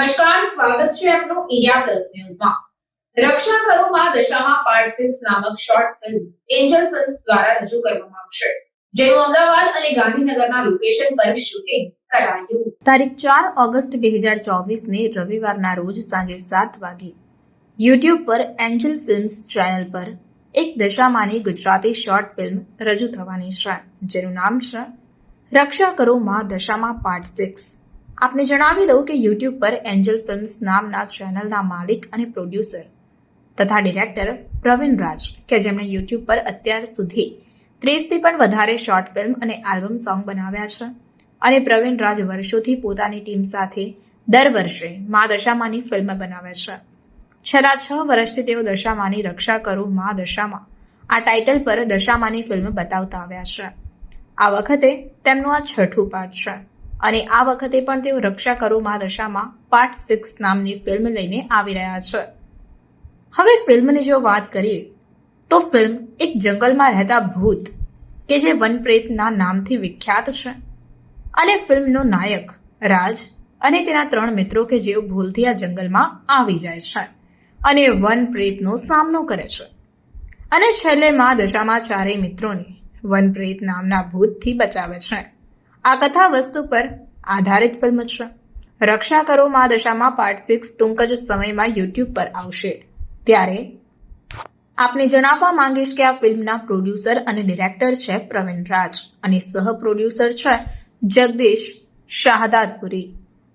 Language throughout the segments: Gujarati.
નમસ્કાર, સ્વાગત છે આપનું ઇન્ડિયા પ્લસ ન્યૂઝમાં. રક્ષા કરોમાં દશામાં પાર્ટ નામક શોર્ટ ફિલ્મ એન્જલ ફિલ્મ્સ દ્વારા રજૂ કરવામાં આવશે, જેનું અમદાવાદ અને ગાંધીનગરના લોકેશન પર શૂટિંગ કરાયું. તારીખ ચાર ઓગસ્ટ બે હજાર રવિવારના રોજ સાંજે સાત વાગે યુટ્યુબ પર એન્જલ ફિલ્મ્સ ચેનલ પર એક દશામાની ગુજરાતી શોર્ટ ફિલ્મ રજૂ થવાની છે, જેનું નામ છે રક્ષા કરો માં દશામાં પાર્ટ સિક્સ. આપને જણાવી દઉં કે યુટ્યુબ પર એન્જલ ફિલ્મ્સ નામના ચેનલના માલિક અને પ્રોડ્યુસર તથા ડિરેક્ટર પ્રવીણ રાજ, કે જેમણે યુટ્યુબ પર અત્યાર સુધી ત્રીસથી પણ વધારે શોર્ટ ફિલ્મ અને આલ્બમ સોંગ બનાવ્યા છે. અને પ્રવીણ રાજ વર્ષોથી પોતાની ટીમ સાથે દર વર્ષે મા દશામાની ફિલ્મ બનાવે છે. છેલ્લા છ વર્ષથી તેઓ દશામાની રક્ષા કરું મા દશામાં આ ટાઇટલ પર દશામાની ફિલ્મ બતાવતા આવ્યા છે. આ વખતે તેમનું આ છઠ્ઠું પાઠ છે. અને આ વખતે પણ તેઓ રક્ષા કરો મા દશામાં પાર્ટ સિક્સ નામની ફિલ્મ લઈને આવી રહ્યા છે. હવે ફિલ્મની જો વાત કરીએ, તો ફિલ્મ એક જંગલમાં રહેતા ભૂત, કે જે વનપ્રેતના નામથી વિખ્યાત છે. અને ફિલ્મનો નાયક, રાજ અને તેના ત્રણ મિત્રો કે જેઓ ભૂલથી આ જંગલમાં આવી જાય છે અને વનપ્રેતનો સામનો કરે છે. અને છેલ્લે મા દશામાં ચારેય મિત્રોને વનપ્રેત નામના ભૂતથી બચાવે છે. આ કથા વસ્તુ પર આધારિત ફિલ્મ છે. રક્ષા કરો મા દશામાં પાર્ટ સિક્સ ટૂંક જ સમયમાં યુટ્યુબ પર આવશે. ત્યારે આપને જણાવવા માંગીશ કે આ ફિલ્મના પ્રોડ્યુસર અને ડિરેક્ટર છે પ્રવીણ રાજ અને સહ પ્રોડ્યુસર છે જગદીશ શાહદાદપુરી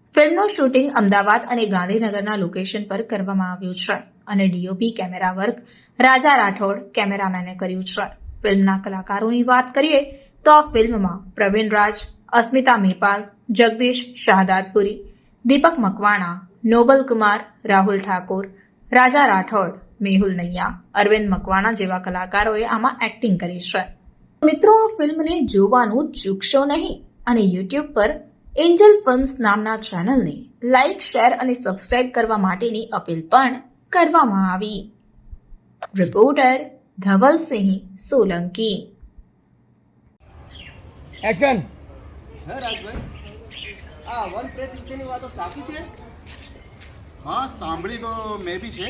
ફિલ્મનું શૂટિંગ અમદાવાદ અને ગાંધીનગરના લોકેશન પર કરવામાં આવ્યું છે અને DOP camera work Raja Rathod કેમેરામેને કર્યું છે. ફિલ્મના કલાકારોની વાત કરીએ તો આ ફિલ્મમાં પ્રવીણ રાજ, અસ્મિતા મેપાલ, જગદીશ શાહદાદપુરી દીપક મકવાણા, નોબલ કુમાર, રાહુલ ઠાકોર, રાજા રાઠોડ, મેહુલ નૈયા, અરવિંદ મકવાણા જેવા કલાકારોએ આમાં એક્ટિંગ કરી છે. મિત્રો, આ ફિલ્મને જોવાનું ચૂકશો નહીં અને યુટ્યુબ પર એન્જલ ફિલ્મ્સ નામના ચેનલને લાઇક શેર અને સબસ્ક્રાઇબ કરવા માટેની અપીલ પણ કરવામાં આવી. રિપોર્ટર ધવલસિંહ સોલંકી. એક્શન હે રાજભાઈ આ વન પ્રેત વિશેની વાતો સાચી છે? હા સાંભળી તો મેં બી છે.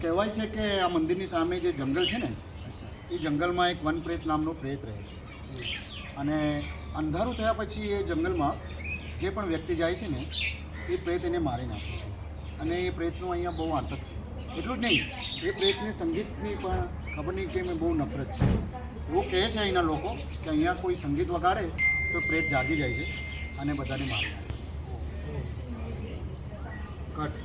કહેવાય છે કે આ મંદિરની સામે જે જંગલ છે ને એ જંગલમાં એક વનપ્રેત નામનો પ્રેત રહે છે. અને અંધારું થયા પછી એ જંગલમાં જે પણ વ્યક્તિ જાય છે ને એ પ્રેત એને મારી નાખે છે. અને એ પ્રેતનું અહીંયા બહુ આતંક છે. એટલું જ નહીં એ પ્રેતને સંગીતની પણ ખબર નહીં કે મેં બહુ નફરત છે. એવું કહે છે અહીંના લોકો કે અહીંયા કોઈ સંગીત વગાડે તો પ્રેત જાગી જાય છે અને બધાને મારી કટ